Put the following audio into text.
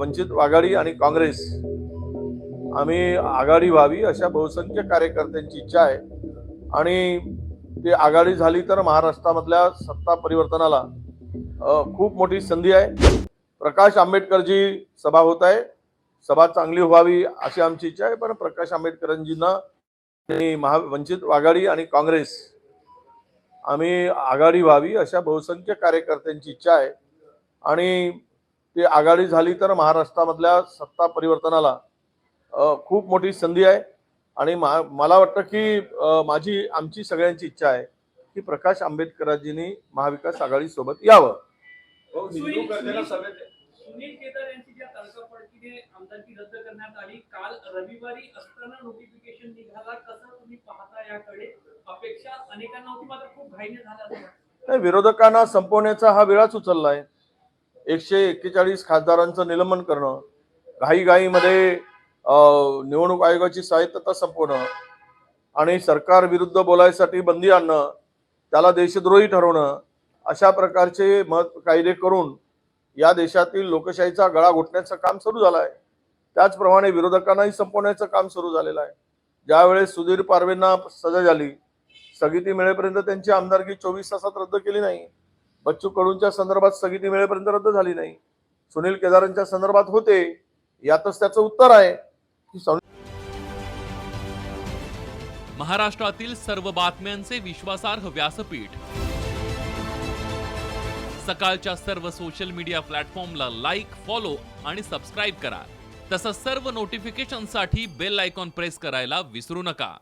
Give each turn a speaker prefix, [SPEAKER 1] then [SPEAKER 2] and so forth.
[SPEAKER 1] वंचित आघाडी आणि काँग्रेस. आम्ही आघाडी व्हावी अशा बहुसंख्य कार्यकर्त्यांची इच्छा आहे. आणि ती आघाडी झाली तर महाराष्ट्रामधल्या सत्ता परिवर्तनाला खूप मोठी संधी आहे. प्रकाश आंबेडकरजी सभा होत आहे. सभा चांगली व्हावी अशी आमची इच्छा आहे. पण प्रकाश आंबेडकरांजींना त्यांनी महा वंचित आघाडी आणि काँग्रेस आम्ही आघाडी व्हावी अशा बहुसंख्य कार्यकर्त्यांची इच्छा आहे. आणि ती आघाडी झाली तर महाराष्ट्रामधल्या सत्ता परिवर्तनाला खूप मोठी संधी आहे. आणि मा- मला वाटतं की माझी आमची सगळ्यांची इच्छा आहे की प्रकाश आंबेडकरांजींनी महाविकास आघाडी सोबत यावं
[SPEAKER 2] सुनील सुनील केदार यांची ज्या तडकाफडकीने आमदारकी रद्द करण्यात आली काल रविवारी असताना नोटिफिकेशन निघाला. कसं तुम्ही पाहता याकडे? अपेक्षा अनेकांना होती मात्र खूप घाईने झाला असं वाटतं.
[SPEAKER 1] नाही, विरोधकांना संपवण्याचा हा वेळाच उचललाय एकशे एक्केचाळीस खासदारांचं निलंबन करणं घाईघाईमध्ये निवडणूक आयोगाची स्वायत्तता संपवणं आणि सरकार विरुद्ध बोलायसाठी बंदी आणणं त्याला देशद्रोही ठरवणं अशा प्रकारचे मत कायदे करून या देशातील लोकशाहीचा गळा घोटण्याचं काम सुरू झालं आहे त्याचप्रमाणे विरोधकांनाही संपवण्याचं काम सुरू झालेलं आहे. ज्यावेळेस सुधीर पारवेंना सजा झाली स्थगिती मिळेपर्यंत त्यांची आमदारकी चोवीस तासात रद्द केली नाही. बच्चू कडूंच्या संदर्भात स्थगिती मिळेपर्यंत रद्द झाली नाही. सुनील केदारांच्या संदर्भात होते यातच त्याचं उत्तर आहे. की
[SPEAKER 3] महाराष्ट्रातील सर्व बातम्यांचे विश्वासार्ह व्यासपीठ. सकाळच्या सर्व सोशल मीडिया प्लॅटफॉर्मला लाईक फॉलो आणि सबस्क्राईब करा. तसंच सर्व नोटिफिकेशनसाठी बेल आयकॉन प्रेस करायला विसरू नका.